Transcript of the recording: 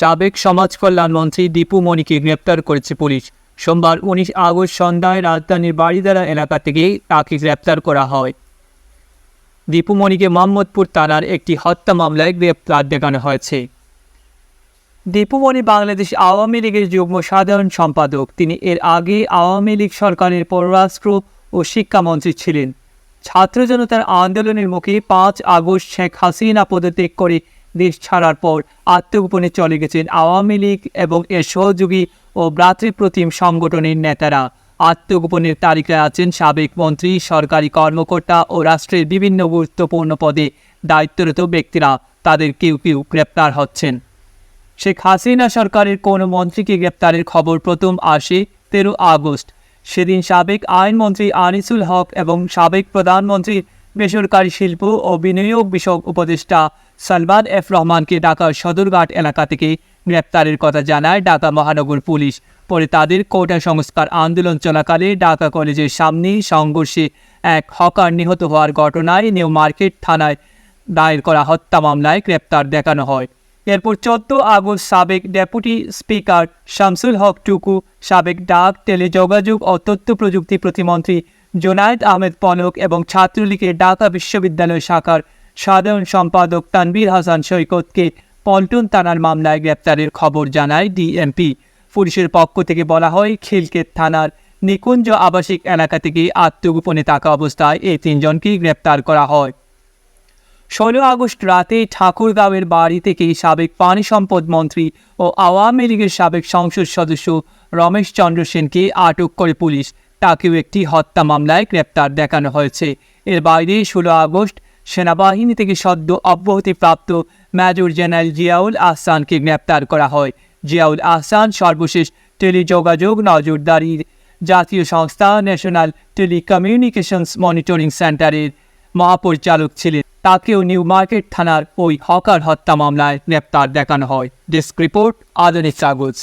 সাবেক সমাজ কল্যাণ মন্ত্রী দীপু মণিকে গ্রেপ্তার করেছে পুলিশ। সোমবার উনিশ আগস্ট সন্ধ্যায় রাজধানীর বাড়িদারা এলাকা থেকে তাকে গ্রেপ্তার করা হয়। দীপু মণিকে মোহাম্মদপুর থানার একটি হত্যা মামলায় গ্রেপ্তার দেখানো হয়েছে। দীপুমণি বাংলাদেশ আওয়ামী লীগের যুগ্ম সাধারণ সম্পাদক। তিনি এর আগে আওয়ামী লীগ সরকারের পররাষ্ট্র ও শিক্ষামন্ত্রী ছিলেন। ছাত্র জনতার আন্দোলনের মুখে পাঁচ আগস্ট শেখ হাসিনা পদত্যাগ করে দেশ ছাড়ার পর আত্মগোপনে চলে গেছেন আওয়ামী লীগ এবং এর সহযোগী ও ভ্রাতৃপ্রতিম সংগঠনের নেতারা। আত্মগোপনের তালিকায় আছেন সাবেক মন্ত্রী, সরকারি কর্মকর্তা ও রাষ্ট্রের বিভিন্ন গুরুত্বপূর্ণ পদে দায়িত্বরত ব্যক্তিরা, তাদের কেউ কেউ গ্রেপ্তার হচ্ছেন। শেখ হাসিনা সরকারের কোনো মন্ত্রীকে গ্রেপ্তারের খবর প্রথম আসে তেরো আগস্ট। সেদিন সাবেক আইনমন্ত্রী আনিসুল হক এবং সাবেক প্রধানমন্ত্রী বেসরকারি শিল্প ও বিনিয়োগ বিষয়ক উপদেষ্টা সালমান এফ রহমানকে ঢাকার সদরঘাট এলাকা থেকে গ্রেপ্তারের কথা জানায় ঢাকা মহানগর পুলিশ। পরে তাদের কোটা সংস্কার আন্দোলন চলাকালে ঢাকা কলেজের সামনে সংঘর্ষে এক হকার নিহত হওয়ার ঘটনায় নিউ মার্কেট থানায় দায়ের করা হত্যা মামলায় গ্রেপ্তার দেখানো হয়। এরপর চোদ্দ আগস্ট সাবেক ডেপুটি স্পিকার শামসুল হক টুকু, সাবেক ডাক, টেলিযোগাযোগ ও তথ্য প্রযুক্তি প্রতিমন্ত্রী জোনায়েদ আহমেদ পলক এবং ছাত্রলীগের ঢাকা বিশ্ববিদ্যালয় শাখার সাধারণ সম্পাদক তানবীর হাসান সৈকতকে পল্টন থানার মামলায় গ্রেপ্তারের খবর জানায় ডিএমপি। পুলিশের পক্ষ থেকে বলা হয় খিলকেত থানার নিকুঞ্জ আবাসিক এলাকা থেকে আত্মগোপনে থাকা অবস্থায় এই তিনজনকেই গ্রেপ্তার করা হয়। ষোলো আগস্ট রাতে ঠাকুরগাঁওয়ের বাড়ি থেকে সাবেক পানি সম্পদ মন্ত্রী ও আওয়ামী লীগের সাবেক সংসদ সদস্য রমেশ চন্দ্র সেনকে আটক করে পুলিশ। তাকেও একটি হত্যা মামলায় গ্রেপ্তার দেখানো হয়েছে। এর বাইরে ষোলো আগস্ট সেনাবাহিনী থেকে সদ্য অব্যাহতিপ্রাপ্ত মেজর জেনারেল জিয়াউল আহসানকে গ্রেপ্তার করা হয়। জিয়াউল আহসান সর্বশেষ টেলিযোগাযোগ নজরদারির জাতীয় সংস্থা ন্যাশনাল টেলিকমিউনিকেশনস মনিটরিং সেন্টারের মহাপরিচালক ছিলেন। তাকেও নিউ মার্কেট থানার ওই হকার হত্যা মামলায় গ্রেপ্তার দেখানো হয়। ডেস্ক রিপোর্ট আধুনিক কাগজ।